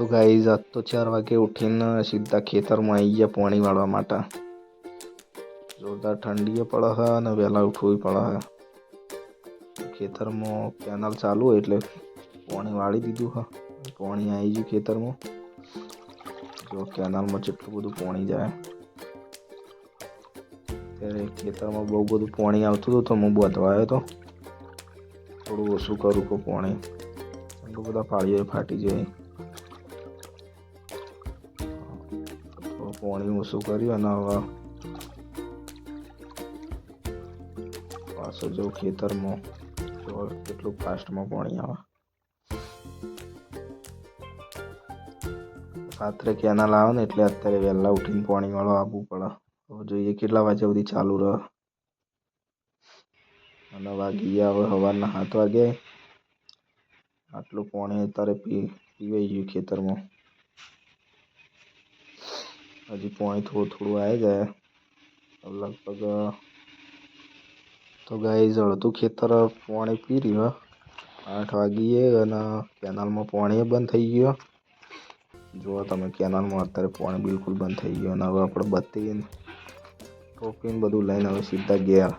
તો ગાઈઝ આજ તો ચાર વાગે ઉઠીને સીધા ખેતરમાં આવી ગયા પાણી વાળવા માટે. જોરદાર ઠંડીએ પડે છે અને વહેલા ઉઠવું પડે છે. ખેતરમાં કેનાલ ચાલુ હોય એટલે પાણી વાળી દીધું હા પાણી આવી ગયું ખેતરમાં. જો કેનાલમાં જેટલું બધું પાણી જાય. ત્યારે ખેતરમાં બહુ બધું પાણી આવતું હતું તો હું બાંધવા આવ્યો હતો થોડું ઓછું કરું કે પાણી. બધા પાળીઓ ફાટી જાય. પાણી ઓછું કર્યું અને હવે પાછો જો ખેતરમાં, જો કેટલું ફાસ્ટમાં પાણી આવે. રાત્રે કેનાલ આવે ને એટલે અત્યારે વહેલા ઉઠીને પાણી વાળો આપવું પડે. હવે જોઈએ કેટલા વાગ્યા સુધી ચાલુ રહે. અને વાગી હવે સવારના સાત વાગે આટલું પાણી અત્યારે પી, પીવાઈ ગયું ખેતરમાં. હજી પોણી થોડું થોડું આવી જાય. લગભગ, તો ગાય જળતું ખેતર પાણી પી રહ્યું આઠ વાગીએ અને કેનાલમાં પાણી બંધ થઈ ગયો. જુઓ તમે કેનાલમાં અત્યારે પાણી બિલકુલ બંધ થઈ ગયું અને હવે આપણે બત્તી ટોપીને બધું લઈને હવે સીધા ગયા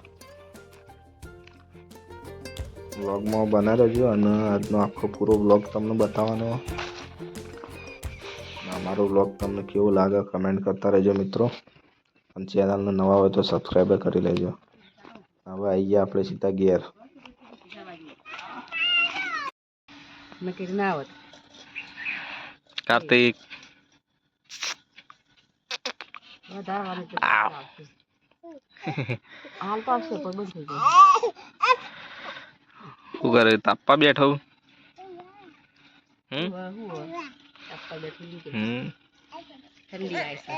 વ્લોગમાં બના રહેજો અને આજનો આખો પૂરો વ્લોગ તમને બતાવવાનો. અમારો વ્લોગ તમને કેવો લાગે કમેન્ટ કરતા રહેજો મિત્રો. અને ચેનલને નવા હોય તો સબસ્ક્રાઈબ કરી લેજો. હવે આવી ગયા આપણે સીધા ઘેર. નક્કી ના આવત કાર્તિક. વધારવાની તો આવશે. હાલ તો આવશે પણ બંધ થઈ જાય. શું કરે? તાપવા બેઠો? હમ? તાપવા બેઠી. હમ ઠંડી વાય છે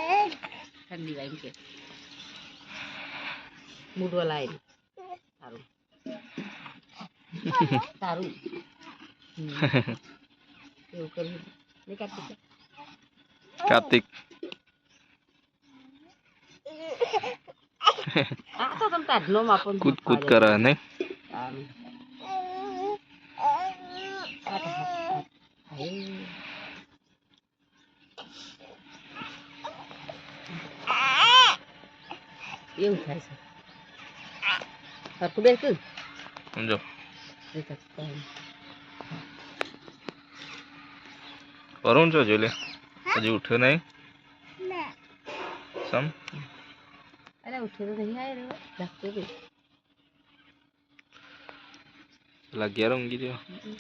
ઠંડી એમ કે મૂડવા લાય સારું સારું. એવું કર્યું નહીં કાઢતી કાર્તિક આ તો તમે તાઢનો માપન કૂદ કૂદ કરે નહીં આમ. એવું થાય છે. સરખું બેસું સમજો વરુણ છો જોઈ લે. હજી ઉઠ્યો નહીં? સમ? અરે ઉઠ્યો તો નહીં આવ્યો લાગતો જાગતો તો પેલા ઘેર ઊંઘી રહ્યો છે.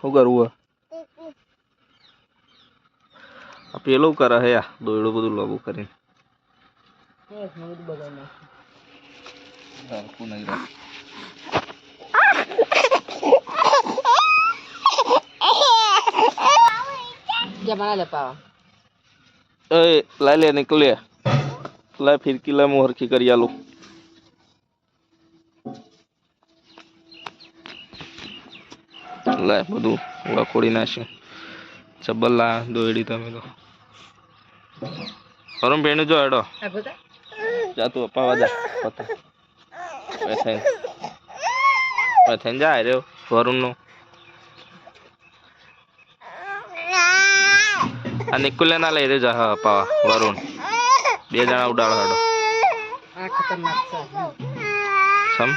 શું કરવું પેલું કરે હે દોયડું બધું લોબું કરીને. જમાના લે પાવા એ લાય લે નીકળ. લાય ફિરકી લાય હું હરખી કરી આલું. લાય બધું વખોડી નાખ્યું ચબ્બલ લા દોયડી તમે તો. વરુણ બેન જો એડો જાતું બધા જા તું અપાવા જા. પતે બેઠાઈ બેઠાઈ જા રહ્યો વરુણનો. આ નિકુલે ના લઈ રહ્યો જા અપાવા વરુણ. બે જણા ઉડાડો હેડો. આ ખતરનાક છે. સમ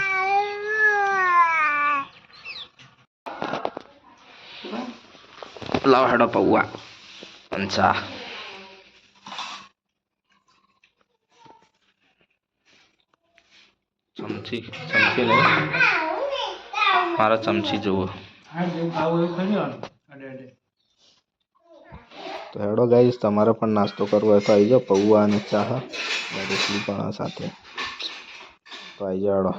લાવ હેડો પૌવા પંચા ચમચી ચમચી મારા ચમચી જુઓ તો હેડો ગાઈસ તમારે પણ નાસ્તો કરવો હોય તો આવી જાઓ પૌવા અને ચા રોટલી પણ સાથે. તો આવી જાઓ હેડો.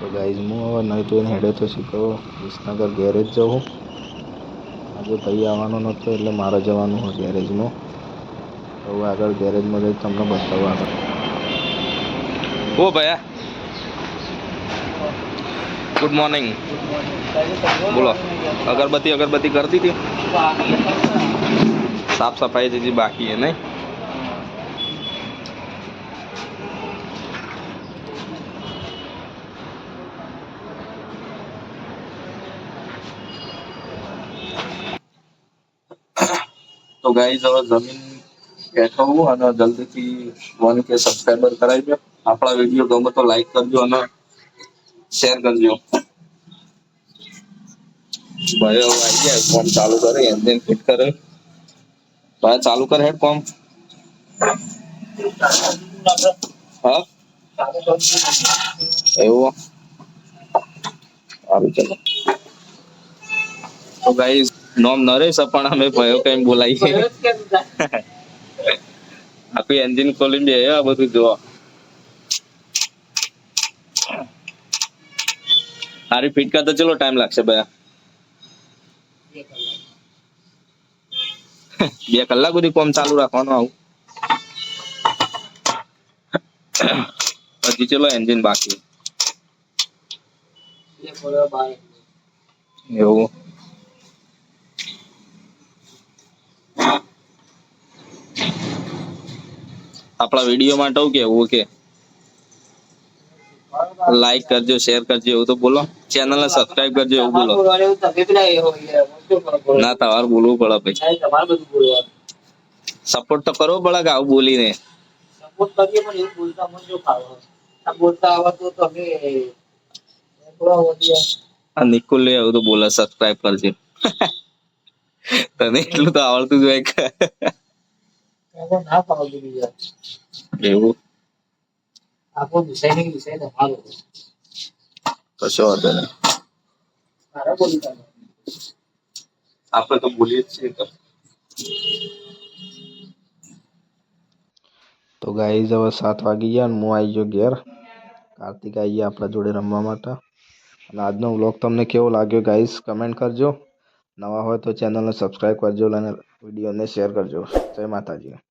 તો ગાઈઝ હું હવે નહીં તો એને હેડે તો શીખો વિસનગર ગેરેજ જવું આજે ભાઈ આવવાનો નહોતો એટલે મારે જવાનું હોય ગેરેજમાં તો હવે આગળ ગેરેજમાં જઈ તમને બતાવવા આગળ. ઓ ભયા ગુડ મોર્નિંગ બોલો અગરબત્તી અગરબત્તી કરતી હતી? સાફ સફાઈ હજી બાકી હે નહીં? તો ગાઈઝ હવે જમીન બેઠો અને જલ્દીથી વન કે સબસ્ક્રાઈબર કરાવી આપણા વીડિયો ગમે તો લાઈક કરજો અને શેર કરજો. ભાઈ, હવે આવી ગયા. ફોન ચાલુ કરે એન્જિન ફિટ કરે. ભાઈ, ચાલુ કરે હેડ કોમ. હા? એવું? સારું, ચાલો. તો ગાઈઝ નોમ નરેશ પણ અમે ભયો કઈ બોલાવીએ આખું એન્જિન ખોલીને બે આ બધું જોવા તારી ફિટ કરતા ચલો ટાઈમ લાગશે ભાઈ બે કલાક. સુધી કોમ ચાલુ રાખવાનું આવું. પછી ચલો એન્જિન બાકી. એવું. આપણા વીડિયો માટે કેવું કે લાઈક કરજો શેર કરજો એવું તો બોલો. ચેનલ સબસ્ક્રાઇબ કરજો એવું બોલો. ના તમારે બોલવું પડે ભાઈ. સપોર્ટ તો કરવો પડે કે આવું બોલીને? સપોર્ટ કરીએ પણ એવું બોલતા મને જો ફાવે. આ બોલતા આવડતું તો અમે થોડા વધી નિકુલ લે એવું તો બોલે સબસ્ક્રાઇબ કરજો. તને એટલું તો આવડતું જ હોય ના ફાવતું બીજા. એવું? આપણો વિષય નહીં વિષય તમારો કશો વાંધો નહીં. મારા બોલતા આપણે તો બોલીએ જ છીએ તો. તો ગાઈઝ હવે સાત વાગી ગયા અને હું આવી ગયો ઘેર. કાર્તિક આવી ગયા આપણા જોડે રમવા માટે. અને આજનો વ્લોગ તમને કેવો લાગ્યો ગાઈઝ કમેન્ટ કરજો. નવા હોય તો ચેનલને સબસ્ક્રાઈબ કરજો અને વિડીયોને શેર કરજો. જય માતાજી.